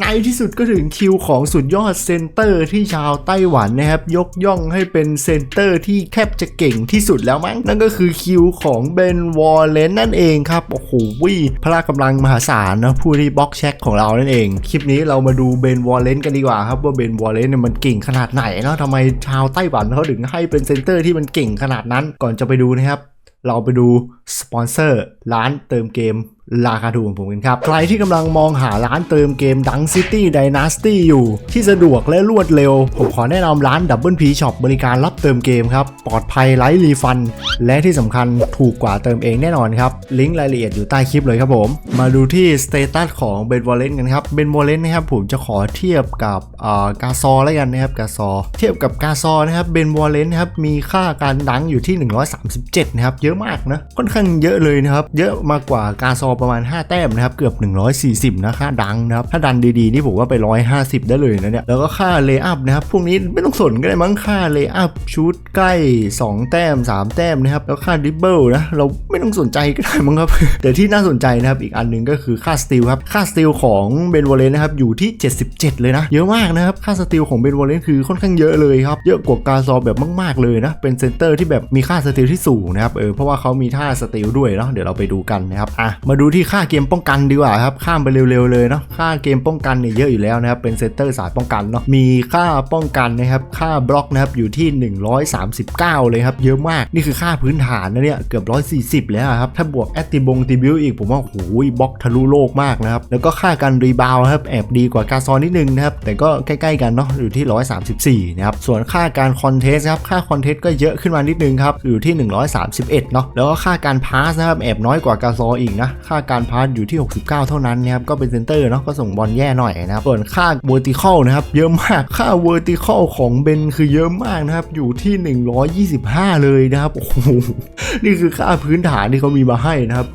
ในที่สุดก็ถึงคิวของสุดยอดเซนเตอร์ที่ชาวไต้หวันนะครับ ยกย่องให้เป็นเซนเตอร์ที่แคบจะเก่งที่สุดแล้วมั้ง นั่นก็คือคิวของเบนวอลเลนนั่นเองครับ โอ้โหวิพละกำลังมหาศาลนะผู้ที่บล็อกแช็คของเรานั่นเอง คลิปนี้เรามาดูเบนวอลเลนกันดีกว่าครับ ว่าเบนวอลเลนเนี่ยมันเก่งขนาดไหนเนาะทำไมชาวไต้หวันเขาถึงให้เป็นเซนเตอร์ที่มันเก่งขนาดนั้นก่อนจะไปดูนะครับเราไปดูสปอนเซอร์ร้านเติมเกมราคาถูกของผมกันครับ ใครที่กำลังมองหาร้านเติมเกมดังซิตี้ไดนาสตี้อยู่ ที่สะดวกและรวดเร็ว ผมขอแนะนำร้านดับเบิลพีช็อปบริการรับเติมเกมครับ ปลอดภัยไร้รีฟัน และที่สำคัญถูกกว่าเติมเองแน่นอนครับ ลิงก์รายละเอียดอยู่ใต้คลิปเลยครับผม มาดูที่สเตตัสของเบนวอลเลนกันครับเบนวอลเลนนะครับผมจะขอเทียบกับอ่ากาซอแล้วกันนะครับกาซอ เทียบกับกาซอนะครับเบนวอลเลนนะครับมีค่าการดังอยู่ที่ 137นะครับเยอะมากนะ ค่อนข้างเยอะเลยนะครับ เยอะมากกว่ากาซอประมาณ 5 แต้มนะครับ เกือบ 140 นะค่าดังนะครับ ถ้าดันดีๆ นี่ผมว่าไป 150 ได้เลยนะเนี่ย แล้วก็ค่าเลย์อัพนะครับ พวกนี้ไม่ต้องสนก็ได้มั้งค่าเลย์อัพชุดใกล้ 2 แต้ม 3 แต้มนะครับ แล้วค่าดิบเบิลนะ เราไม่ต้องสนใจก็ได้มั้งครับ แต่ที่น่าสนใจนะครับ อีกอันหนึ่งก็คือค่าสติลครับ ค่าสติลของเบนวอลเลนนะครับ อยู่ที่ 77 เลยนะ เยอะมากนะครับ ค่าสติลของเบนวอลเลนคือค่อนข้างเยอะเลยครับ เยอะกว่ากาซอแบบมาก ๆ เลยนะ เป็นเซนเตอร์ที่แบบมีค่าสติลที่สูงนะครับ เออเพราะว่าเขามีท่าสติลด้วยเนาะเดี๋ยวเราไปดูกันนะครับอะมาดูที่ค่าเกมป้องกันดีกว่าครับข้ามไปเร็วๆเลยเนาะค่าเกมป้องกันเนี่ยเยอะอยู่แล้วนะครับเป็นเซนเตอร์สายป้องกันเนาะมีค่าป้องกันนะครับค่าบล็อกนะครับอยู่ที่ 139 เลยครับเยอะมากนี่คือค่าพื้นฐานนะเนี่ยเกือบ 140 แล้วครับถ้าบวกแอตติบงติบิวอีกผมว่าโอ้โหบล็อกทะลุโลกมากนะครับแล้วก็ค่าการรีบาวครับแอบดีกว่ากาซอนนิดนึงนะครับแต่ก็ใกล้ๆกันเนาะอยู่ที่ 134 นะครับส่วนค่าการคอนเทสครับค่าคอนเทสก็เยอะขึ้นมานิดนึงครับอยู่ที่ 131เนาะแล้วก็ค่าการพาสนะครับแอบน้อยกว่ากาซออีกนะค่าการพาสอยู่ที่ 69 เท่านั้นนะครับก็เป็นเซนเตอร์เนาะก็ส่งบอลแย่หน่อยนะครับส่วนค่า vertical นะครับเยอะมากค่า vertical ของเบนคือเยอะมากนะครับอยู่ที่ 125 เลยนะครับโอ้โหนี่คือค่าพื้นฐานที่เขามีมาให้นะครับ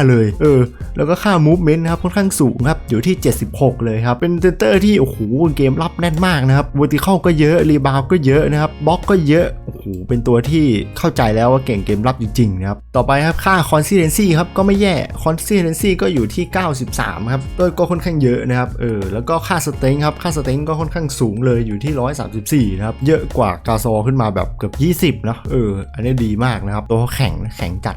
125 เลย เออ แล้วก็ค่า movement นะครับค่อนข้างสูงครับอยู่ที่ 76 เลยครับเป็นเซนเตอร์ที่โอ้โหเกมรับแน่นมากนะครับ vertical ก็เยอะ rebound ก็เยอะนะครับบล็อกก็เยอะโอ้โหเป็นตัวที่เข้าใจแล้วว่าเก่งเกมรับจริงๆนะครับ ต่อไปครับค่า consistency ครับก็ไม่แย่ consistency ก็อยู่ที่ 93 ครับโดยก็ค่อนข้างเยอะนะครับเออแล้วก็ค่าสเต็งครับค่าสเต็งก็ค่อนข้างสูงเลยอยู่ที่ 134 นะครับ เยอะกว่ากาซอขึ้นมาแบบเกือบ 20นะเอออันนี้ดีมากนะครับ ตัวแข็งแข็งจัด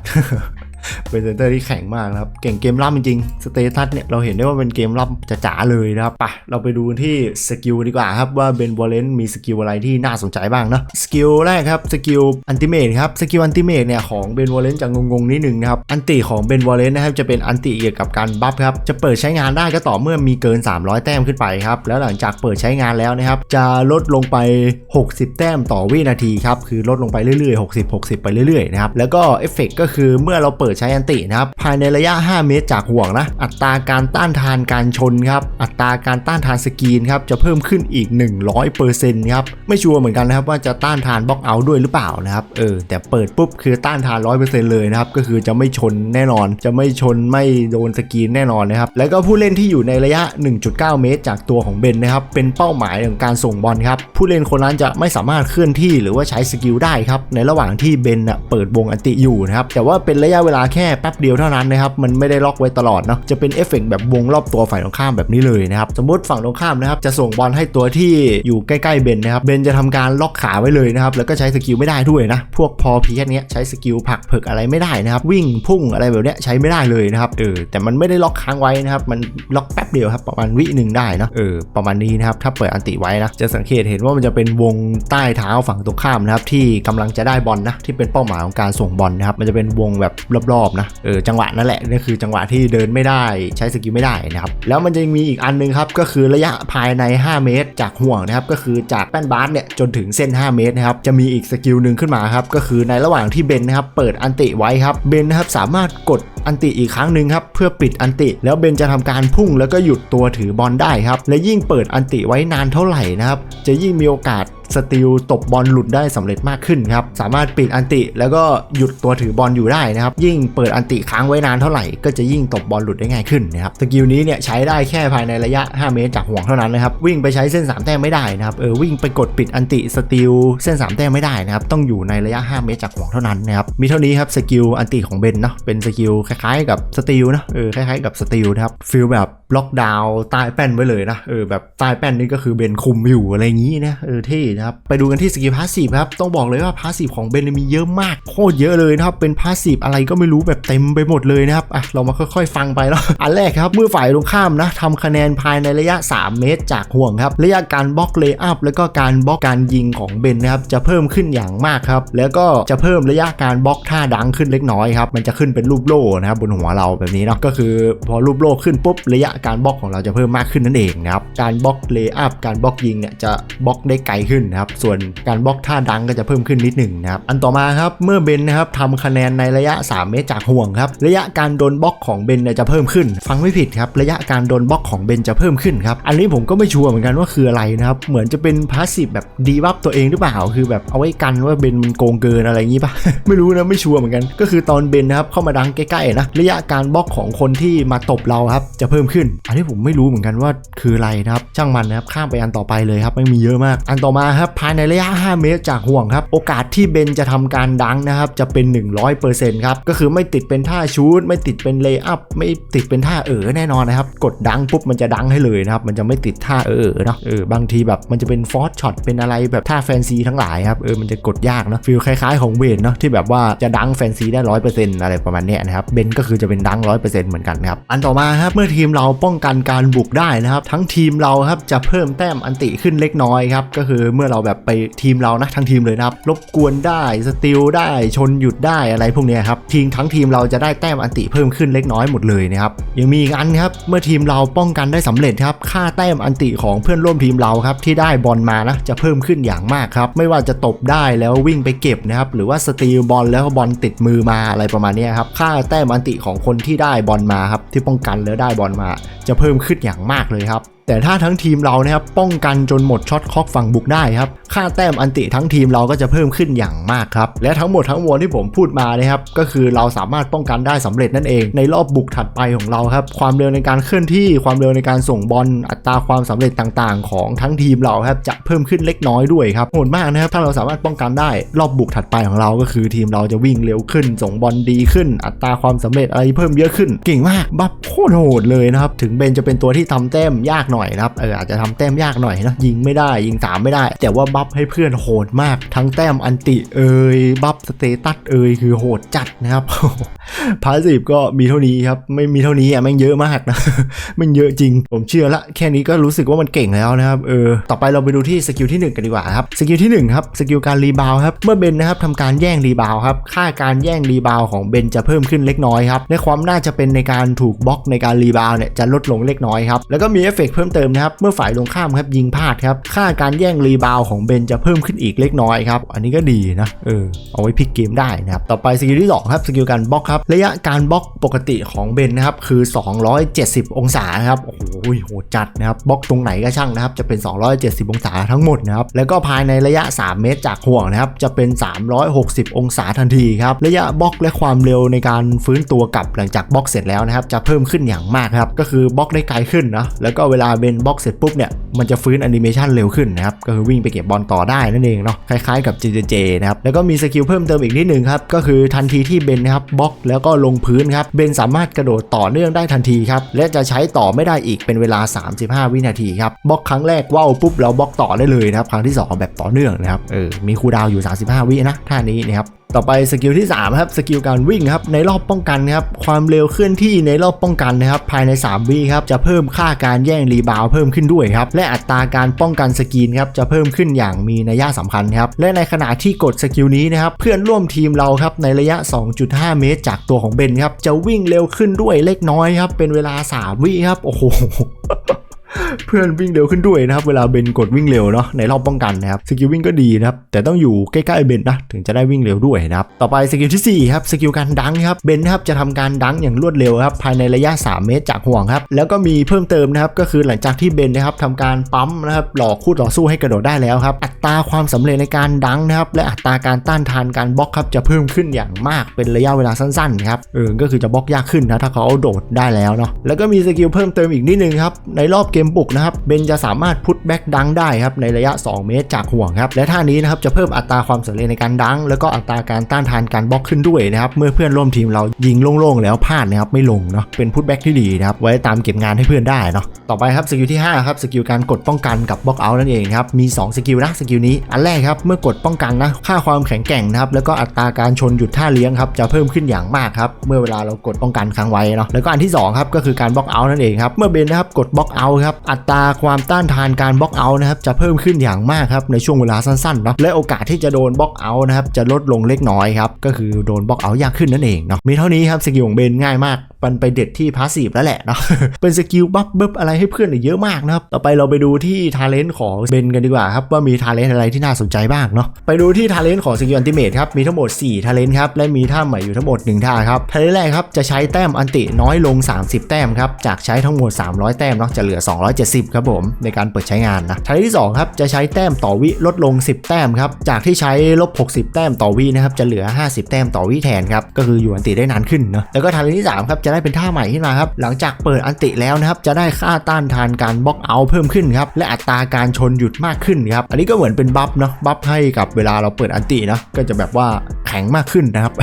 เป็นเซนเตอร์ที่แข็งมากนะครับ เก่งเกมรับจริงๆสเตตัสเนี่ยเราเห็นได้ว่าเป็นเกมรับจ๋าเลยนะครับปะเราไปดูที่สกิลดีกว่าครับว่าเบนวอลเลนมีสกิลอะไรที่น่าสนใจบ้างเนาะสกิลแรกครับสกิลอันติเมทครับสกิลอันติเมทเนี่ยของเบนวอลเลนจะงงๆนิดนึงนะครับอันติของเบนวอลเลนนะครับจะเป็นอันติเกี่ยวกับการบัฟครับจะเปิดใช้งานได้ก็ต่อเมื่อมีเกิน 300 แต้มขึ้นไปครับแล้วหลังจากเปิดใช้งานแล้วนะครับจะลดลงไป 60 แต้มต่อวินาทีครับคือลดลงไปเรื่อยๆ 60 60 ไปเรื่อยๆนะครับแล้วก็เอฟเฟกก็คือเมื่อเราเปิดใช้อันตินะครับภายในระยะ 5 เมตรจากห่วงนะ อัตราการต้านทานการชนครับ อัตราการต้านทานสกีนครับจะเพิ่มขึ้นอีก 100%ครับ ไม่ชัวร์เหมือนกันนะครับว่าจะต้านทานบล็อกเอาท์ด้วยหรือเปล่านะครับ เออ แต่เปิดปุ๊บคือต้านทาน 100%เลยนะครับ ก็คือจะไม่ชนแน่นอน จะไม่ชนไม่โดนสกีนแน่นอนนะครับ แล้วก็ผู้เล่นที่อยู่ในระยะ 1.9 เมตร จากตัวของเบนนะครับ เป็นเป้าหมายของการส่งบอลครับ ผู้เล่นคนนั้นจะไม่สามารถเคลื่อนที่หรือว่าใช้สกิลได้ครับ ในระหว่างที่เบนเปิดวงอันติอยู่นะครับ แต่ว่าเป็นระยะเวลาแค่แป๊บเดียวเท่านั้นนะครับมันไม่ได้ล็อกไว้ตลอดเนาะจะเป็นเอฟเฟกต์แบบวงรอบตัวฝ่ายตรงข้ามแบบนี้เลยนะครับสมมติฝั่งตรงข้ามนะครับจะส่งบอลให้ตัวที่อยู่ใกล้ๆเบนนะครับเบนจะทำการล็อกขาไว้เลยนะครับแล้วก็ใช้สกิลไม่ได้ด้วยนะพวกพอพีแค่นี้ยใช้สกิลผักเผิกอะไรไม่ได้นะครับวิ่งพุ่งอะไรแบบเนี้ยใช้ไม่ได้เลยนะครับเออแต่มันไม่ได้ล็อกค้างไว้นะครับมันล็อกแป๊บเดียวครับประมาณวิหนึ่งได้เนะเออประมาณนี้นะครับถ้าเปิดอันติไว้นะจะสังเกตเห็นว่ามันจะเป็นวงใต้เท้าฝั่งตรงข้ามนะครับที่กำลังจะได้บอลนะที่เป็นเป้าหมายของการส่งบอลนะครับมันจะเป็นวงแบบรอบๆนะเออจังหวะนั่นแหละนี่คือจังหวะที่เดินไม่ได้ใช้สกิลไม่ได้นะครับแล้วมันจะมีอีกอันหนึงครับก็คือระยะภายใน 5 เมตร จากห่วงนะครับก็คือจากแป้นบาสเนี่ยจนถึงเส้น 5 เมตรนะครับจะมีอีกสกิลหนึ่งขึ้นมาครับก็คือในระหว่างที่เบนนะครับเปิดอันติไว้ครับเบนนะครับสามารถกดอันติอีกครั้งหนึ่งครับเพื่อปิดอันติ แล้วเบนจะทำการพุ่งแล้วก็หยุดตัวถือบอลได้ครับและยิ่งเปิดอันติไว้นานเท่าไหร่นะครับจะยิ่งมีโอกาส สติลตบบอลหลุดได้สำเร็จมากขึ้นครับ สามารถปิดอันติแล้วก็หยุดตัวถือบอลอยู่ได้นะครับ ยิ่งเปิดอันติค้างไว้นานเท่าไหร่ ก็จะยิ่งตบบอลหลุดได้ง่ายขึ้นนะครับ สกิลนี้เนี่ยใช้ได้แค่ภายในระยะ 5 เมตรจากห่วงเท่านั้นนะครับ วิ่งไปใช้เส้น 3 แต้มไม่ได้นะครับ เออวิ่งไปกดปิดอันติสติลเส้น 3 แต้มไม่ได้นะครับ ต้องอยู่ในระยะ 5 เมตรจากห่วงเท่านั้นนะครับ มีเท่านี้ครับสกิลอันติของเบนเนาะ เป็นสกิลคล้ายๆ กับสติลนะ เออคล้ายๆกับสติลนะครับฟีลแบบล็อกดาวน์ใต้แป้นไว้เลยนะ เออแบบใต้แป้นนี่ก็คือเบนคุมอยู่อะไรอย่างนี้นะ เออเท่นะครับ ไปดูกันที่สกิลพาสซีฟครับ ต้องบอกเลยว่าพาสซีฟของเบนมีเยอะมาก โคตรเยอะเลยนะครับ เป็นพาสซีฟอะไรก็ไม่รู้แบบเต็มไปหมดเลยนะครับ อะ เรามาค่อยๆ ฟังไปเนาะอันแรกครับ เมื่อฝ่ายตรงข้ามนะทำคะแนนภายในระยะ 3 เมตร จากห่วงครับ ระยะการบล็อกเลย์อัพแล้วก็การบล็อกการยิงของเบนนะครับ จะเพิ่มขึ้นอย่างมากครับ แล้วก็จะเพิ่มระยะการบล็อกท่าดังขึ้นเล็กน้อยครับ มันจะขึ้นเป็นรูปโล่นะครับบนหัวเราแบบนี้เนาะ ก็คือพอรูปโล่ขึ้นปุ๊บระยะการบล็อกของเราจะเพิ่มมากขึ้นนั่นเองนะครับ การบล็อกเลย์อัพการบล็อกยิงเนี่ยจะบล็อกได้ไกลขึ้นนะครับ ส่วนการบล็อกท่าดังก็จะเพิ่มขึ้นนิดหนึ่งนะครับ อันต่อมาครับ เมื่อเบนนะครับทำคะแนนในระยะ 3 เมตรจากห่วงครับ ระยะการโดนบล็อกของเบนจะเพิ่มขึ้น ฟังไม่ผิดครับ ระยะการโดนบล็อกของเบนจะเพิ่มขึ้นครับ อันนี้ผมก็ไม่ชัวร์เหมือนกันว่าคืออะไรนะครับ เหมือนจะเป็นพาสซีฟแบบดีบัฟตัวเองหรือเปล่า คือแบบเอาไว้กันว่าเบนมันโกงเกินอะไรอย่างนี้ปะไม่รู้นะไม่ชัวร์เหมือนกัน ก็คือตอนเบนนะครับเข้ามาดังใกล้ๆนะ ระยะการบล็อกของคนที่มาตบเราครับจะเพิ่มขึ้น อันนี้ผมไม่รู้เหมือนกันว่าคืออะไรนะครับ ช่างมันนะครับข้ามไปอันต่อไปเลยครับไม่มีเยอะมาก อันต่อมาครับภายในระยะ 5 เมตรจากห่วงครับโอกาสที่เบนจะทำการดังนะครับจะเป็น 100%ครับก็คือไม่ติดเป็นท่าชูตไม่ติดเป็นเลย์อัพไม่ติดเป็นท่าเออแน่นอนนะครับกดดังปุ๊บมันจะดังให้เลยนะครับมันจะไม่ติดท่าเออเนาะเออบางทีแบบมันจะเป็นฟอสช็อตเป็นอะไรแบบท่าแฟนซีทั้งหลายครับเออมันจะกดยากเนาะฟีลคล้ายๆของเวนเนาะที่แบบว่าจะดังแฟนซีได้ร้อยเปอร์เซ็นต์อะไรประมาณเนี้ยนะครับเบนก็คือจะเป็นดังร้อยเปอร์เซ็นต์เหมือนกันครับอันต่อมาครับเมื่อทีมเราป้องกันการบุกได้นะครับทั้งทีมเราครับจะเพิ่มแต้มอันติขึ้นเล็กน้อยครับก็คือเมื่อเราแบบไปทีมเรานะทั้งทีมเลยนะครับรบกวนได้สติลได้ชนหยุดได้อะไรพวกนี้ครับทีมทั้งทีมเราจะได้แต้มอันติเพิ่มขึ้นเล็กน้อยหมดเลยนะครับยังมีอีกอันครับเมื่อทีมเราป้องกันได้สำเร็จครับค่าแต้มอันติของเพื่อนร่วมทีมเราครับที่ได้บอลมานะจะเพิ่มขึ้นอย่างมากครับไม่ว่าจะตบได้แล้ววิ่งไปเก็บนะครับหรือว่าสตีลบอลแล้วบอลติดมือมาอะไรประมาณนี้ครับค่าแต้มอันติของคนที่ได้บอลมาครับที่ป้องกันแล้วได้บอลมา จะเพิ่มขึ้นอย่างมากเลยครับ แต่ถ้าทั้งทีมเรานะครับป้องกันจนหมดช็อตคอกฝั่งบุกได้ครับค่าแต้มอันติทั้งทีมเราก็จะเพิ่มขึ้นอย่างมากครับและทั้งหมดทั้งมวลที่ผมพูดมานะครับก็คือเราสามารถป้องกันได้สำเร็จนั่นเอง ในรอบบุกถัดไปของเราครับความเร็วในการเคลื่อนที่ความเร็วในการส่งบอลอัตราความสำเร็จต่างๆ ของทั้งทีมเราครับจะเพิ่มขึ้นเล็กน้อยด้วยครับโหดมากนะครับถ้าเราสามารถป้องกันได้รอบบุกถัดไปของเราก็คือทีมเราจะวิ่งเร็วขึ้น ส่งบอลดีขึ้น อัตราความสำเร็จอะไรเพิ่มเยอะขึ้นเก่งมากบัฟโคตรโหดเลยนะครับถึงเบนจะเป็นตัวที่ทำแต้มยากหน่อยนะครับเอออาจจะทำแต้มยากหน่อยนะยิงไม่ได้ยิงสามไม่ได้ แต่ว่าบัฟให้เพื่อนโหดมากทั้งแต้มอันติเอยบัฟสเตตัสเอยคือโหดจัดนะครับพาสซีฟก็มีเท่านี้ครับไม่มีเท่านี้อะแม่งเยอะมากนะมันเยอะจริง ผมเชื่อละแค่นี้ก็รู้สึกว่ามันเก่งแล้วนะครับเออต่อไปเราไปดูที่สกิลที่ 1 กันดีกว่าครับสกิลที่1ครับสกิลการรีบาวครับเมื่อเบนนะครับทำการแย่งรีบาวครับค่าการแย่งรีบาวของเบนจะเพิ่มขึ้นเล็กน้อยครับและความน่าจะเป็นในการถูกบล็อกในการรีบาวเนี่ยจะลดลงเล็กน้อยครับแล้วก็มีเอฟเฟกเพิ่มเติมนะครับเมื่อฝ่ายตรงข้ามครับยิงพลาดครับค่าการแย่งรีบาวของเบนจะเพิ่มขึ้นอีกเล็กน้อยครับอันนี้ก็ดีนะเออเอาไว้พลิกเกมได้นะครับต่อไปสกิลที่สองครับสกิลการบล็อกครับระยะการบล็อกปกติของเบนนะครับคือ 270 องศาครับโอ้โหโหจัดนะครับบล็อกตรงไหนก็ช่างนะครับจะเป็น 270 องศาทั้งหมดนะครับแล้วก็ภายในระยะ 3 เมตรจากห่วงนะครับจะเป็น 360 องศาทันทีครับระยะบล็อกและความเร็วในการฟื้นตัวกลับหลังจากบล็อกเสร็จแล้วนะครับจะเพิ่มขึ้นอย่างมากครับก็คือบล็อกได้ไกลขึ้นนะแล้วก็เวลาเบนบล็อกเสร็จปุ๊บเนี่ยมันจะฟื้นแอนิเมชันเร็วขึ้นนะครับก็คือวิ่งไปเก็บบอลต่อได้นั่นเองเนาะคล้ายๆกับ JJJ นะครับแล้วก็มีสกิลเพิ่มเติมอีกนิดนึงครับก็คือทันทีที่เบนนะครับบล็อกแล้วก็ลงพื้นครับเบนสามารถกระโดดต่อเนื่องได้ทันทีครับและจะใช้ต่อไม่ได้อีกเป็นเวลา 35 วินาทีครับบล็อกครั้งแรกว่าวปุ๊บเราบล็อกต่อได้เลยนะครับครั้งที่สองแบบต่อเนื่องนะครับเออมีคูดาวอยู่ 35 วินะท่านี้นะครับ ต่อไปสกิลที่ 3 ครับ สกิลการวิ่งครับ ในรอบป้องกันครับ ความเร็วเคลื่อนที่ในรอบป้องกันนะครับ ภายใน 3 วิครับ จะเพิ่มค่าการแย่งรีบาวเพิ่มขึ้นด้วยครับ และอัตราการป้องกันสกรีนครับ จะเพิ่มขึ้นอย่างมีนัยสำคัญครับ และในขณะที่กดสกิลนี้นะครับ เพื่อนร่วมทีมเราครับ ในระยะ 2.5 เมตร จากตัวของเบนครับ จะวิ่งเร็วขึ้นด้วยเล็กน้อยครับ เป็นเวลา 3 วิครับ โอ้โห เพื่อนวิ่งเร็วขึ้นด้วยนะครับ เวลาเบนกดวิ่งเร็วเนาะในรอบป้องกันนะครับสกิลวิ่งก็ดีนะครับ แต่ต้องอยู่ใกล้ๆเบนนะถึงจะได้วิ่งเร็วด้วยนะครับ ต่อไปสกิลที่4ครับสกิลการดังครับเบนนะครับจะทำการดังอย่างรวดเร็วครับภายในระยะ 3 เมตรจากห่วงครับแล้วก็มีเพิ่มเติมนะครับก็คือหลังจากที่เบนนะครับทำการปั๊มนะครับหลอกคู่ต่อสู้ให้กระโดดได้แล้วครับอัตราความสำเร็จในการดังนะครับและอัตราการต้านทานการบล็อกครับจะเพิ่มขึ้นอย่างมากเป็นระยะเวลาสั้นๆครับเออก็คือจะบล็อกยากขึ้นนะถ้าเขาโดดได้แล้วเนาะแล้วก็มีสกิลเพิ่มเติมอีกนิดนึงครับในรอบเกมบุกนะครับเบนจะสามารถพุทแบ็กดังได้ครับในระยะ 2 เมตรจากห่วงครับและท่านี้นะครับจะเพิ่มอัตราความสำเร็จในการดัง แล้วก็อัตราการต้านทานการบล็อกขึ้นด้วยนะครับเมื่อเพื่อนร่วมทีมเรายิงโล่งๆแล้วพลาดนะครับไม่ลงเนาะเป็นพุทแบ็กที่ดีนะครับไว้ตามเก็บงานให้เพื่อนได้เนาะต่อไปครับสกิลที่5ครับสกิลการกดป้องกันกับบล็อกเอาท์นั่นเองครับมี 2 สกิลนะสกิลนี้อันแรกครับเมื่อกดป้องกันนะค่าความแข็งแกร่งนะครับแล้วก็อัตราการชนหยุดท่าเลี้ยงครับจะเพิ่มขึ้นอย่างมากครับเมื่อเวลาเรากดป้องกันค้งไว้เนาะแล้วก็อันที่สองครับก็คือการบล็อกเอาท์นั่นเองครับเมื่อเบนนะครับกดบล็อกเอาท์ครับอัตราความต้านทานการบล็อกเอาท์นะครับจะเพิ่มขึ้นอย่างมากครับในช่วงเวลาสั้นๆเนาะและโอกาสที่จะโดนบล็อกเอาท์นะครับจะลดลงเล็กน้อยครับก็คือโดนบล็อกเอาท์ยากขึ้นนั่นเองเนาะมีเท่านี้ครับสกิลของเบนง่ายมากมันไปเด็ดที่พาสซีฟแล้วแหละเนาะ เป็นสกิลบัฟเบิบอะไรให้เพื่อนอีกเยอะมากนะครับ ต่อไปเราไปดูที่ทาเลนต์ของเบนกันดีกว่าครับ ว่ามีทาเลนต์อะไรที่น่าสนใจบ้างเนาะ ไปดูที่ทาเลนต์ของสกิลอันติเมทครับ มีทั้งหมด 4 ทาเลนต์ครับ และมีท่าใหม่อยู่ทั้งหมด 1 ท่าครับ ทาเลนต์แรกครับ จะใช้แต้มอันติน้อยลง 30 แต้มครับ จากใช้ทั้งหมด 300 แต้มเนาะ จะเหลือ 270 ครับผม ในการเปิดใช้งานนะ ทาเลนต์ที่สองครับ จะใช้แต้มต่อวิลดลง 10 แต้มครับ จากที่ใช้ลบ 60 แต้มต่อวินะครับ จะเหลือ 50 แต้มต่อวิแทนครับ ก็คืออยู่อันติได้นานขึ้นเนาะแล้วก็ทาเลนต์ที่สามครับจะได้เป็นท่าใหม่ขึ้นมาครับ หลังจากเปิดอันติแล้วนะครับจะได้ค่าต้านทานการบล็อกเอาเพิ่มขึ้นครับและอัตราการชนหยุดมากขึ้นครับอันนี้ก็เหมือนเป็นบัฟเนาะบัฟให้กับเวลาเราเปิดอันตินะก็จะแบบว่าแข็งมากขึ้นนะครับ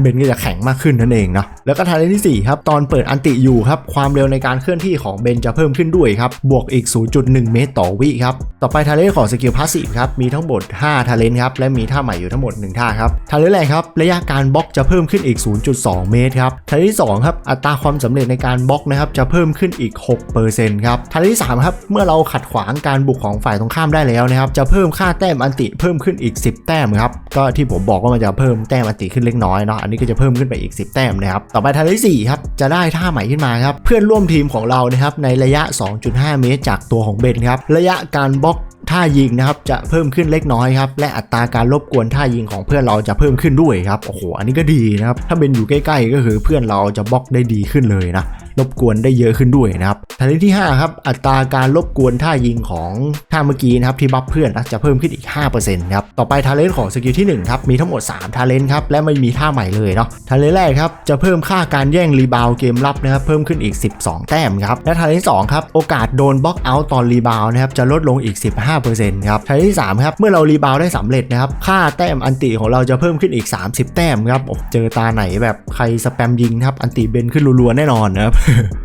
เบนก็จะแข็งมากขึ้นนั่นเองนะแล้วก็ทาเลนที่สี่ครับตอนเปิดอันติอยู่ครับความเร็วในการเคลื่อนที่ของเบนจะเพิ่มขึ้นด้วยครับบวกอีก 0.1 เมตรต่อวิครับต่อไปทาเลนของสกิลพาสซีฟครับมีทั้งหมด5ทาเลนครับและมีท่าใหม่อยู่ทั้งหมด 1 ท่าครับทาเลนแรกครับระยะการบล็อกจะเพิ่มขึ้นอีก 0.2 เมตรครับทาเลนที่สองครับอัตราความสำเร็จในการบล็อกนะครับจะเพิ่มขึ้นอีก 6%ครับทาเลนต์ที่สามครับเมื่อเราขัดขวางการบุกของฝ่ายตรงข้ามได้แล้วนะครับจะเพิ่มค่าแต้มอันติเพิ่มขึ้นอีก 10 แต้มครับก็ที่ผมบอกว่ามันจะเพิ่มแต้มอันติขึ้นเล็กน้อยเนาะอันนี้ก็จะเพิ่มขึ้นไปอีก 10 แต้มนะครับต่อไปทาเลนต์ที่สี่ครับจะได้ท่าใหม่ขึ้นมาครับเพื่อนร่วมทีมของเรานะครับในระยะ 2.5 เมตร จากตัวของเบนครับระยะการบล็อก ท่ายิงนะครับจะเพิ่มขึ้นเล็กน้อยครับและอัตราการรบกวนท่ายิงของเพื่อนเราจะเพิ่มขึ้นด้วยครับโอ้โหอันนี้ก็ดีนะครับถ้าเป็นอยู่ใกล้ๆก็คือเพื่อนเราจะบล็อกได้ดีขึ้นเลยนะรบกวนได้เยอะขึ้นด้วยนะครับทาเลนที่ 5 ครับ อัตราการรบกวนท่ายิงของท่าเมื่อกี้นะครับที่บัฟเพื่อนนะจะเพิ่มขึ้นอีก 5%ครับ ต่อไปทาเลนของสกิลที่1ครับมีทั้งหมด 3 ทาเลนครับและไม่มีท่าใหม่เลยเนาะทาเลนแรกครับจะเพิ่มค่าการแย่งรีบาวเกมรับนะครับเพิ่มขึ้นอีก 12 แต้มครับและทาเลนสองครับโอกาสโดนบล็อกเอาท์ตอนรีบาวนะครับจะลดลงอีก 15%ครับทาเลนที่3ครับเมื่อเรารีบาวได้สำเร็จนะครับค่าแต้มอันติของเราจะเพิ่มขึ้นอีก 30 แต้มครับโอ้เจอตาไหนแบบใครสแปมยิงครับอันติเบนขึ้นรัวๆแน่นอนนะครับ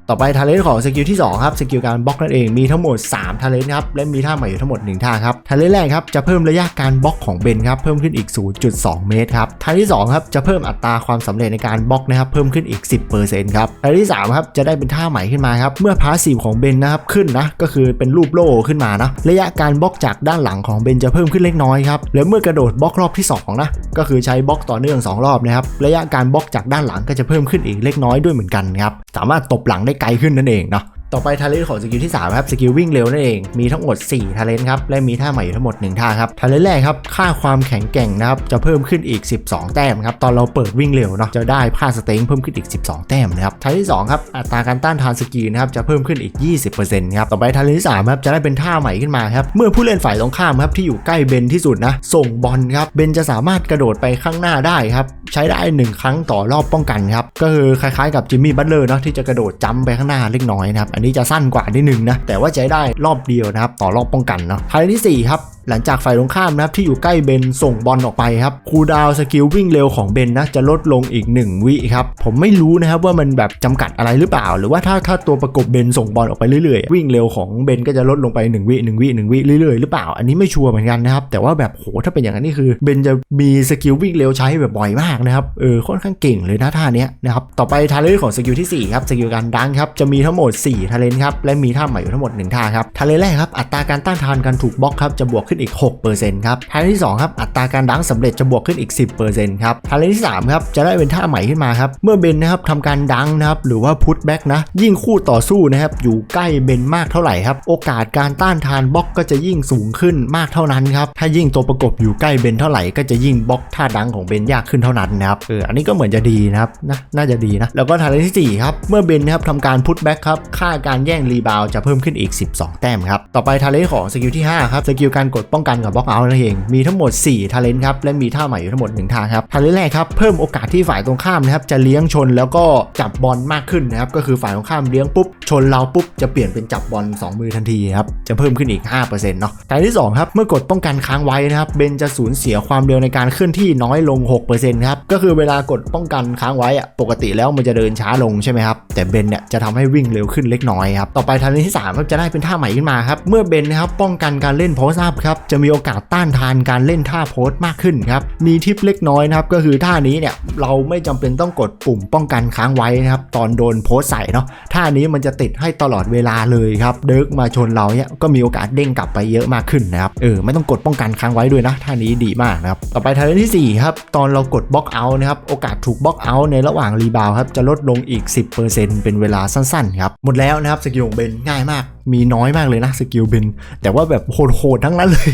ต่อไปทาเลนของสกิลที่ 2 ครับ สกิลการบล็อกนั่นเองมีทั้งหมด 3 ทาเลนครับ และมีท่าใหม่อยู่ทั้งหมด 1 ท่าครับ ทาเลนแรกครับ จะเพิ่มระยะการบล็อกของเบนครับ เพิ่มขึ้นอีก 0.2 เมตรครับ ทาเลนที่2ครับ จะเพิ่มอัตราความสำเร็จในการบล็อกนะครับ เพิ่มขึ้นอีก 10%ครับ ทาเลนที่3ครับ จะได้เป็นท่าใหม่ขึ้นมาครับ เมื่อพาสซีฟของเบนนะครับขึ้นนะ ก็คือเป็นรูปโล่ขึ้นมานะ ระยะการบล็อกจากด้านหลังของเบนจะเพิ่มขึ้นเล็กน้อยครับ แล้วเมื่อกระโดดบล็อกรอบที่สองนะ ก็คือใช้บล็อกต่อเนื่องสองรอบนะครับ ระยะการบล็อกจากด้านหลังก็จะเพิ่มขึ้นอีกเล็กน้อยด้วยเหมือนกันครับ สามารถตบหลังได้ไกลขึ้นนั่นเองเนาะ ต่อไปทาเลนต์ของสกิลที่3ครับสกิลวิ่งเร็วนั่นเองมีทั้งหมด4ทาเลนต์ครับและมีท่าใหม่อยู่ทั้งหมด 1 ท่าครับทาเลนต์แรกครับค่าความแข็งแกร่งนะครับจะเพิ่มขึ้นอีก 12 แต้มครับตอนเราเปิดวิ่งเร็วเนาะจะได้ค่าสเต็งเพิ่มขึ้นอีก 12 แต้มนะครับทาเลนต์ที่2ครับอัตราการต้านทานสกิลนะครับจะเพิ่มขึ้นอีก 20%ครับต่อไปทาเลนต์ที่3ครับจะได้เป็นท่าใหม่ขึ้นมาครับเมื่อผู้เล่นฝ่ายตรงข้ามครับที่อยู่ใกล้เบนที่สุดนะส่งบอลครับเบนจะสามารถกระโดดไปข้างหน้าได้ครับใช้ได้หนึ่งครั้งต่อรอบป้องกันครับก็คือคล้ายๆกับจิมมี่บัตเลอร์เนาะที่จะกระโดดจัมป์ไปข้างหน้าเล็กน้อยนะครับอันนี้จะสั้นกว่านิดนึงนะแต่ว่าใช้ได้รอบเดียวนะครับต่อรอบป้องกันเนาะทาเลนที่สี่ครับ หลังจากฝ่ายตรงข้ามนะครับที่อยู่ใกล้เบนส่งบอลออกไปครับคูดาวสกิลวิ่งเร็วของเบนนะจะลดลงอีก 1 วิครับผมไม่รู้นะครับว่ามันแบบจำกัดอะไรหรือเปล่า หรือว่าถ้าถ้าตัวประกบเบนส่งบอลออกไปเรื่อยๆ วิ่งเร็วของเบนก็จะลดลงไป 1 วิ1วิ1วิเรื่อยๆหรือเปล่า อันนี้ไม่ชัวร์เหมือนกันนะครับแต่ว่าแบบโหถ้าเป็นอย่างนั้นนี่คือเบนจะมีสกิลวิ่งเร็วใช้แบบบ่อยมากนะครับเออค่อนข้างเก่งเลยนะท่านี้นะครับต่อไปทาเลนของสกิลที่สี่ครับสกิลการดังครับจะมีทั้งหมด4ทาเลนครับและมีท่าใหม่อยู่ทั้งหมด1ท่าครับทาเลนแรกครับอัตราการต้านทานการถูกบล็อกครับจะบวกขึ้นนอีก 6%ครับทาเลนที่2ครับ อัตราการดังสำเร็จจะบวกขึ้นอีก 10%ครับทาเลนที่3ครับ จะได้เป็นท่าใหม่ขึ้นมาครับ เมื่อเบนนะครับทำการดังนะครับ หรือว่าพุทแบ็กนะ ยิ่งคู่ต่อสู้นะครับ อยู่ใกล้เบนมากเท่าไหร่ครับ โอกาสการต้านทานบล็อกก็จะยิ่งสูงขึ้นมากเท่านั้นครับ ถ้ายิ่งตัวประกบอยู่ใกล้เบนเท่าไหร่ ก็จะยิ่งบล็อกท่าดังของเบนยากขึ้นเท่านั้นนะครับ เออ อันนี้ก็เหมือนจะดีนะครับ นะ น่าจะดีนะ แล้วก็ทาเลนที่4ครับ เมื่อเบนนะครับทำการพุทแบ็กครับ ค่าการแย่งรีบาวจะเพิ่มขึ้นอีก 12 แต้มครับ ต่อไปทาเลนของสกิลที่5ครับ สกิลการกดป้องกันกับบล็อกเอาท์นั่นเอง มีทั้งหมด 4 ทาเลนต์ครับ และมีท่าใหม่อยู่ทั้งหมด 1ท่าครับ ทาเลนแรกครับ เพิ่มโอกาสที่ฝ่ายตรงข้ามนะครับ จะเลี้ยงชนแล้วก็จับบอลมากขึ้นนะครับ ก็คือฝ่ายตรงข้ามเลี้ยงปุ๊บ ชนเราปุ๊บ จะเปลี่ยนเป็นจับบอล 2 มือทันทีครับ จะเพิ่มขึ้นอีก 5%เนาะทาเลนที่2ครับ เมื่อกดป้องกันค้างไว้นะครับ เบนจะสูญเสียความเร็วในการเคลื่อนที่น้อยลง 6%ครับ ก็คือเวลากดป้องกันค้างไว้อะปกติแล้วมันจะเดินช้าลงใช่ไหมครับแต่เบนเนี่ยจะทำให้วิ่งเร็วขึ้นเล็กน้อยครับต่อไปทาเลนที่3ครับจะได้เป็นท่าใหม่ขึ้นมาครับเมื่อเบนนะครับป้องกันการเล่นโพสอัพครับจะมีโอกาสต้านทานการเล่นท่าโพสมากขึ้นครับมีทิปเล็กน้อยนะครับก็คือท่านี้เนี่ยเราไม่จำเป็นต้องกดปุ่มป้องกันค้างไว้นะครับตอนโดนโพสใส่เนาะท่านี้มันจะติดให้ตลอดเวลาเลยครับเดิร์กมาชนเราเนี่ยก็มีโอกาสเด้งกลับไปเยอะมากขึ้นนะครับเออไม่ต้องกดป้องกันค้างไว้ด้วยนะท่านี้ดีมากนะครับต่อไปทาเลนที่4ครับตอนเรากดบล็อกเอาท์นะครับโอกาสถูกบล็อกเอาท์ในระหว่างรีบาวครับจะลดลงอีก 10%เป็นเวลาสั้นๆครับหมดแล้วนะครับสกิลของเบนง่ายมาก มีน้อยมากเลยนะสกิลเบนแต่ว่าแบบโหดๆทั้งนั้นเลย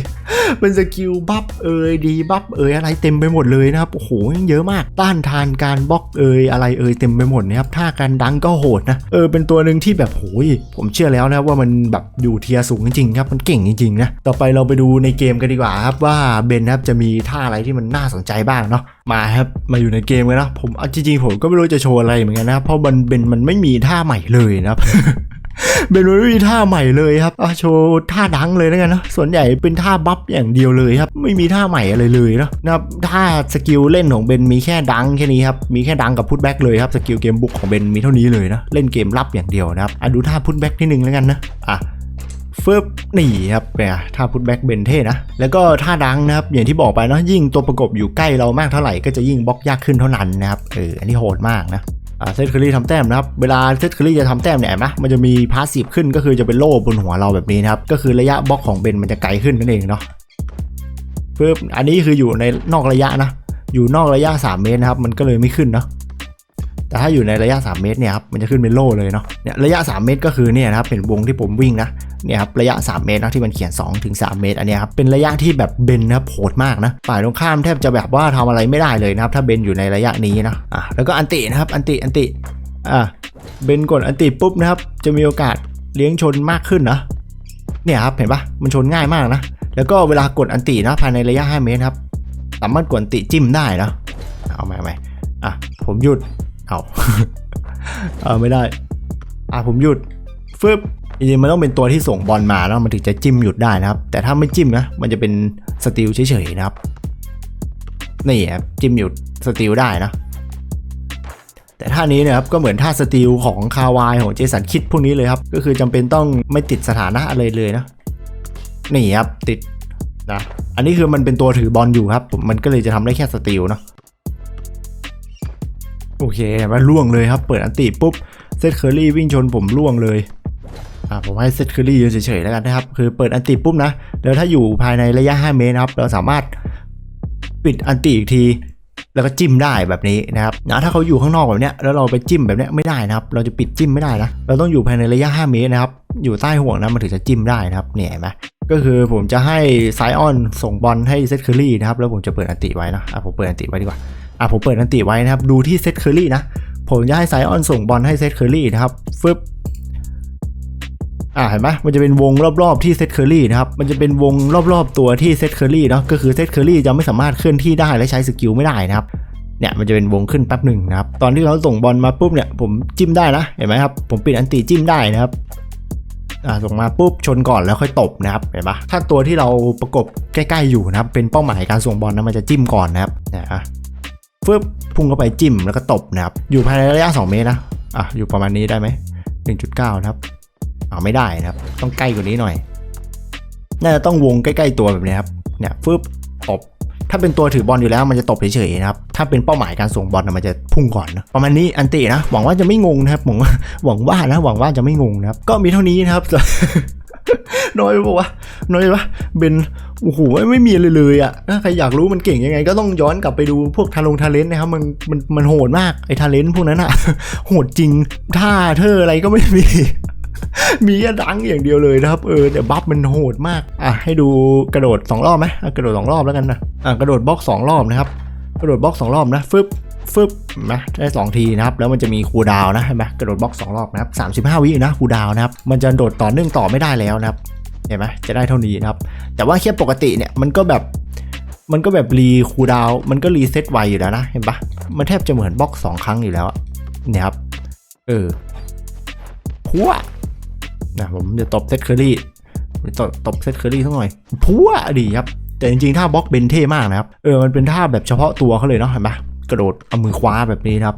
เป็นสกิลบัฟเอยดีบัฟเอยอะไรเต็มไปหมดเลยนะครับโอ้โหเยอะมาก ต้านทานการบล็อกเอยอะไรเอยเต็มไปหมดนะครับท่าการดังก็โหดนะเออเป็นตัวหนึ่งที่แบบโหยผมเชื่อแล้วนะว่ามันแบบอยู่เทียสูงจริงๆครับมันเก่งจริงๆนะต่อไปเราไปดูในเกมกันดีกว่าครับว่าเบนนะครับจะมีท่าอะไรที่มันน่าสนใจบ้างเนาะมาครับมาอยู่ในเกมกันนะผมจริงๆผมก็ไม่รู้จะโชว์อะไรเหมือนกันนะเพราะมันเบนมันไม่มีท่าใหม่เลยนะครับ เบนมันไม่มีท่าใหม่เลยครับอะโชว์ท่าดังเลยแล้วกันนะส่วนใหญ่เป็นท่าบัฟอย่างเดียวเลยครับ ไม่มีท่าใหม่อะไรเลยนะนะครับท่าสกิลเล่นของเบนมีแค่ดังแค่นี้ครับ มีแค่ดังกับพุทแบ็กเลยครับ สกิลเกมบุกของเบนมีเท่านี้เลยนะ เล่นเกมรับอย่างเดียวนะครับอะดูท่าพุทแบ็กนิดนึงแล้วกันนะ อะฟึบหนีครับเนี่ยท่าพุทแบ็กเบนเท่นะ แล้วก็ท่าดังนะครับ อย่างที่บอกไปเนาะยิ่งตัวประกบอยู่ใกล้เรามากเท่าไหร่ก็จะยิ่งบล็อกยากขึ้นเท่านั้นนะครับเอออันนี้โหดมากนะ เซตเคอรี่ทำแต้มนะครับ เวลาเซตเคอรี่จะทำแต้มเนี่ยนะมมันจะมีพาสซีฟขึ้นก็คือจะเป็นโล่บนหัวเราแบบนี้นะครับ ก็คือระยะบล็อกของเบนมันจะไกลขึ้นนั่นเองเนาะปึ๊บอันนี้คืออยู่ในนอกระยะนะ อยู่นอกระยะ 3 เมตรนะครับ มันก็เลยไม่ขึ้นเนาะ แต่ถ้าอยู่ในระยะ 3 เมตรเนี่ยครับมันจะขึ้นเป็นโล่เลยเนาะเนี่ยระยะ 3 เมตรก็คือเนี่ยนะครับเป็นวงที่ผมวิ่งนะเนี่ยครับระยะ 3 เมตรนะที่มันเขียน2ถึง3เมตรอันนี้ครับเป็นระยะที่แบบเบนนะโหดมากนะฝ่ายตรงข้ามแทบจะแบบว่าทำอะไรไม่ได้เลยนะครับถ้าเบนอยู่ในระยะนี้นะอะแล้วก็อันตินะครับอันติอันติอะเบนกดอันติปุ๊บนะครับจะมีโอกาสเลี้ยงชนมากขึ้นนะเนี่ยครับเห็นปะมันชนง่ายมากนะแล้วก็เวลากดอันตินะภายในระยะ 5 เมตรครับสามารถกดอันติจิ้มได้นะเอาใหม่เอาใหม่อะผมหยุด เอาเออไม่ได้ อะผมหยุดฟึบจริงๆมันต้องเป็นตัวที่ส่งบอลมาแล้วมันถึงจะจิ้มหยุดได้นะครับ แต่ถ้าไม่จิ้มนะมันจะเป็นสติลเฉยๆนะครับนี่ครับจิ้มหยุดสติลได้นะ แต่ท่านี้นะครับก็เหมือนท่าสติลของคาวายของเจสันคิดพวกนี้เลยครับ ก็คือจำเป็นต้องไม่ติดสถานะอะไรเลยนะนี่ครับติดนะอันนี้คือมันเป็นตัวถือบอลอยู่ครับมมันก็เลยจะทำได้แค่สติลเนาะ โอเคมันล่วงเลยครับ เปิดอันติปุ๊บเซตเคอรี่วิ่งชนผมล่วงเลยอ่าผมให้เซตเคอรี่ยืนเฉยๆแล้วกันนะครับ คือเปิดอันติปุ๊บนะแล้วถ้าอยู่ภายในระยะ 5 เมตรนะครับ เราสามารถปิดอันติอีกที แล้วก็จิ้มได้แบบนี้นะครับนะถ้าเขาอยู่ข้างนอกแบบเนี้ยแล้วเราไปจิ้มแบบเนี้ยไม่ได้นะครับ เราจะปิดจิ้มไม่ได้นะเราต้องอยู่ภายในระยะ 5 เมตรนะครับ อยู่ใต้ห่วงนะมันถึงจะจิ้มได้นะครับเนี่ยเห็นไหมก็คือผมจะให้ไซออนส่งบอลให้เซตเคอรี่นะครับแล้วผมจะเปิดอันติไว้นะอะผมเปิดอันติไว้ดีกว่า อะผมเปิดอันติไว้นะครับ ดูที่เซตเคอรี่นะ ผมจะให้ไซออนส่งบอลให้เซตเคอรี่นะครับฟึบอ่าเห็นไหมมันจะเป็นวงรอบๆที่เซตเคอรี่นะครับ มันจะเป็นวงรอบๆตัวที่เซตเคอรี่เนาะ ก็คือเซตเคอรี่จะไม่สามารถเคลื่อนที่ได้และใช้สกิลไม่ได้นะครับ เนี่ยมันจะเป็นวงขึ้นแป๊บหนึ่งนะครับ ตอนที่เขาส่งบอลมาปุ๊บเนี่ยผมจิ้มได้นะ เห็นไหมครับ ผมปิดอันติจิ้มได้นะครับ อ่าส่งมาปุ๊บชนก่อนแล้วค่อยตบนะครับ เห็นปะถ้าตัวที่เราประกบใกล้ๆอยู่นะครับ เป็นเป้าหมายการส่งบอลนะมันจะจิ้มก่อนนะครับเนี่ยอะ ฟึบพุ่งเข้าไปจิ้มแล้วก็ตบนะครับ อยู่ภายในระยะ 2 เมตรนะ อะ อยู่ประมาณนี้ได้ไหม 1.9 นะครับอ่าไม่ได้นะครับ ต้องใกล้กว่านี้หน่อย น่าจะต้องวงใกล้ๆตัวแบบนี้ครับ เนี่ยฟึบตบ ถ้าเป็นตัวถือบอลอยู่แล้วมันจะตบเฉยๆนะครับ ถ้าเป็นเป้าหมายการส่งบอลนะมันจะพุ่งก่อนนะ ประมาณนี้อันตินะ หวังว่าจะไม่งงนะครับ หวังว่าหวังว่านะ หวังว่าจะไม่งงนะครับ ก็มีเท่านี้นะครับน้อยปะวะน้อยปะเบน โอ้โหไม่ไม่มีเลยเลยอะถ้าใครอยากรู้มันเก่งยังไง ก็ต้องย้อนกลับไปดูพวกทาลงทาเลนต์นะครับ มันมันมันโหดมากไอ้ทาเลนต์พวกนั้นอะโหดจริงท่าเธออะไรก็ไม่มี มีแค่ดังอย่างเดียวเลยนะครับเออแต่บัฟมันโหดมากอะให้ดูกระโดด 2 รอบไหมกระโดด 2 รอบแล้วกันนะอะกระโดดบล็อก 2 รอบนะครับกระโดดบล็อก 2 รอบนะฟึบฟึบนไหมได้ 2 ทีนะครับ แล้วมันจะมีคูดาวนะเห็นไหมกระโดดบล็อก 2 รอบนะครับ35 วินะคูดาวน์นะครับ มันจะโดดต่อเนื่องต่อไม่ได้แล้วนะครับ เห็นไหมจะได้เท่านี้นะครับ แต่ว่าแค่ปกติเนี่ยมันก็แบบมันก็แบบรีคูดาวมันก็รีเซ็ตไวอยู่แล้วนะเห็นปะมันแทบจะเหมือนบล็อกสองครั้งอยู่แล้วอะเนี่ยครับ เออพัวนะผมจะตบเซตเคอรี่ตบตบเซตเคอรี่ทั้งหน่อยพัวดีครับ แต่จริงๆถ้าบล็อกเบนเท่มากนะครับ เออมันเป็นท่าแบบเฉพาะตัวเขาเลยเนาะเห็นปะกระโดดเอามือคว้าแบบนี้นะครับ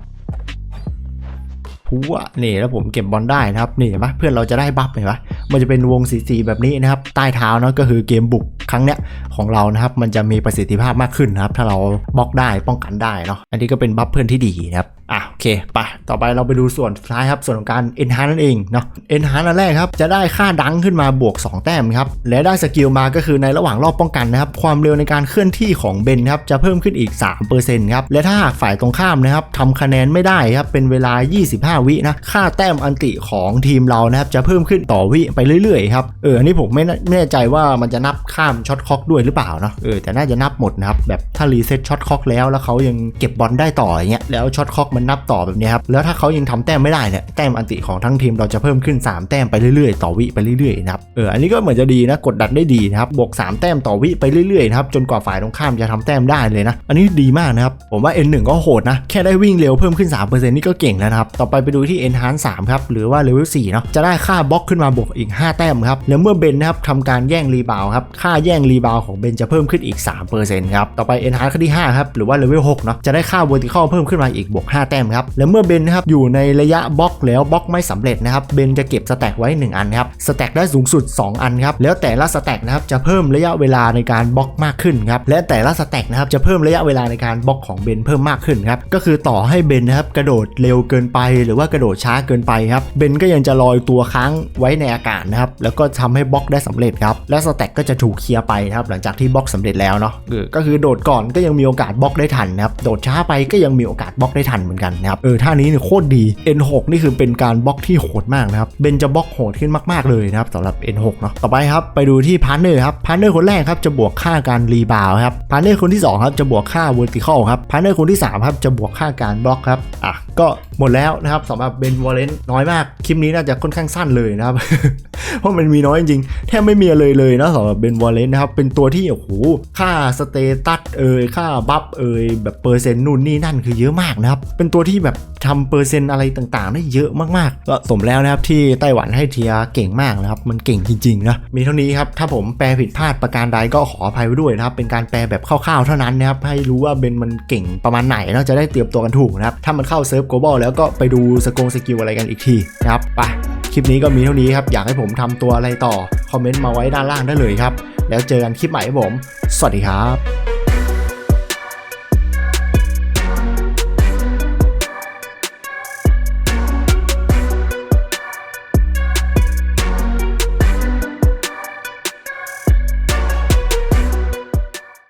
พัวนี่แล้วผมเก็บบอลได้นะครับนี่เห็นปะเพื่อนเราจะได้บัฟเห็นปะมันจะเป็นวงสีๆแบบนี้นะครับใต้เท้าเนาะก็คือเกมบุกครั้งเนี้ยของเรานะครับมันจะมีประสิทธิภาพมากขึ้นนะครับถ้าเราบล็อกได้ป้องกันได้เนาะอันนี้ก็เป็นบัฟเพื่อนที่ดีนะครับอะโอเคไปต่อไปเราไปดูส่วนสุดท้ายครับส่วนของการ enhance นั่นเองเนาะ enhance อันแรกครับจะได้ค่าดังขึ้นมาบวก 2 แต้มครับและได้สกิลมาก็คือในระหว่างรอบป้องกันนะครับความเร็วในการเคลื่อนที่ของเบนครับจะเพิ่มขึ้นอีก3%ครับและถ้าหากฝ่ายตรงข้ามนะครับทำคะแนนไม่ได้ครับเป็นเวลา 25วินะค่าแต้มอันติของทีมเรานะครับจะเพิ่มขึ้นต่อวิไปเรื่อยๆครับเอออันนี้ผมไม่แน่ใจว่ามันจะนับข้ามช็อตคอกด้วยหรือเปล่าเนาะเออแต่น่าจะนับหมดนะครับแบบถ้ารีเซ็ตช็อตคอกแล้วแล้วเขายังเก็บบอลได้ต่ออย่างเงี้ยแล้วช็อตคอกมันนับต่อแบบนี้ครับแล้วถ้าเขายังทำแต้มไม่ได้เนี่ยแต้มอันติของทั้งทีมเราจะเพิ่มขึ้น 3 แต้มไปเรื่อยๆ ต่อวิไปเรื่อยๆนะครับเอออันนี้ก็เหมือนจะดีนะกดดันได้ดีนะครับบวก 3 แต้มต่อวิไปเรื่อยๆนะครับจนกว่าฝ่ายตรงข้ามจะทำแต้มได้เลยนะอันนี้ดีมากนะครับผมว่า N1 ก็โหดนะแค่ได้วิ่งเร็วเพิ่มขึ้น3%นี่ก็เก่งแล้วนะครับต่อไปไปดูที่ Enhance 3ครับหรือว่า Level 4เนาะจะได้ค่าบล็อกขึ้นมาบวกอีก 5 แต้มครับแล้วเมื่อเบนนะครับทำการแย่งรีบาวครับค่าแย่งรีบาวของเบนจะเพิ่มขึ้นอีก 3%ครับต่อไป Enhance ขั้นที่5ครับหรือว่า Level 6เนาะจะได้ค่า Vertical เพิ่มขึ้นมาอีกบวก5แต้มครับแล้วเมื่อเบนนะครับอยู่ในระยะบล็อกแล้วบล็อกไม่สำเร็จนะครับเบนจะเก็บสแต็กไว้ 1 อันครับสแต็กได้สูงสุด 2 อันครับแล้วแต่ละสแต็กนะครับจะเพิ่มระยะเวลาในการบล็อกมากขึ้นครับและแต่ละสแต็กนะครับจะเพิ่มระยะเวลาในการบล็อกของเบนเพิ่มมากขึ้นครับก็คือต่อให้เบนนะครับกระโดดเร็วเกินไปหรือว่ากระโดดช้าเกินไปครับเบนก็ยังจะลอยตัวค้างไว้ในอากาศนะครับแล้วก็ทำให้บล็อกได้สำเร็จครับและสแต็กก็จะถูกเคลียร์ไปครับหลังจากที่บล็อกสำเร็จแล้วเนาะเออก็คือโดดก่อนก็ยังมีโอกาสบล็อกได้ทันนะครับโดดช้าไปก็ยังมีโอกาสบล็อกได้ทันเหมือนกันนะครับเออท่านี้เนี่ยโคตรดี N6 นี่คือเป็นการบล็อกที่โหดมากนะครับเบนจะบล็อกโหดขึ้นมากๆเลยนะครับสำหรับ N6 เนาะต่อไปครับไปดูที่พาร์เนอร์ครับพาร์เนอร์คนแรกครับจะบวกค่าการรีบาวครับพาร์เนอร์คนที่สองครับจะบวกค่า vertical ครับพาร์เนอร์คนที่สามครับจะบวกค่าการบล็อกครับอะก็หมดแล้วนะครับสำหรับเบนวอลเลนน้อยมาก คลิปนี้น่าจะค่อนข้างสั้นเลยนะครับ เพราะมันมีน้อยจริงแทบไม่มีเลยเลยนะสำหรับเบนวอลเลนนะครับ เป็นตัวที่โอ้โหค่าสเตตัสเอ่ยค่าบัฟเอ่ยแบบเปอร์เซ็นต์นู่นนี่นั่นคือเยอะมากนะครับ เป็นตัวที่แบบทำเปอร์เซ็นต์อะไรต่างๆได้เยอะมากๆ ก็สมแล้วนะครับที่ไต้หวันให้เทียร์เก่งมากนะครับ มันเก่งจริงๆนะมีเท่านี้ครับถ้าผมแปลผิดพลาดประการใดก็ขออภัยไว้ด้วยนะครับ เป็นการแปลแบบคร่าวๆเท่านั้นนะครับให้รู้ว่าเบนมันเก่งประมาณไหนเนาะจะได้เตรียมตัวกันถูกนะครับถ้ามันเข้าเซิร์ฟ global แล้วก็ไปดูสกงสกิลอะไรกันอีกทีนะครับไปคลิปนี้ก็มีเท่านี้ครับอยากให้ผมทำตัวอะไรต่อคอมเมนต์มาไว้ด้านล่างได้เลยครับแล้วเจอกันคลิปใหม่ผม สวัสดีครับ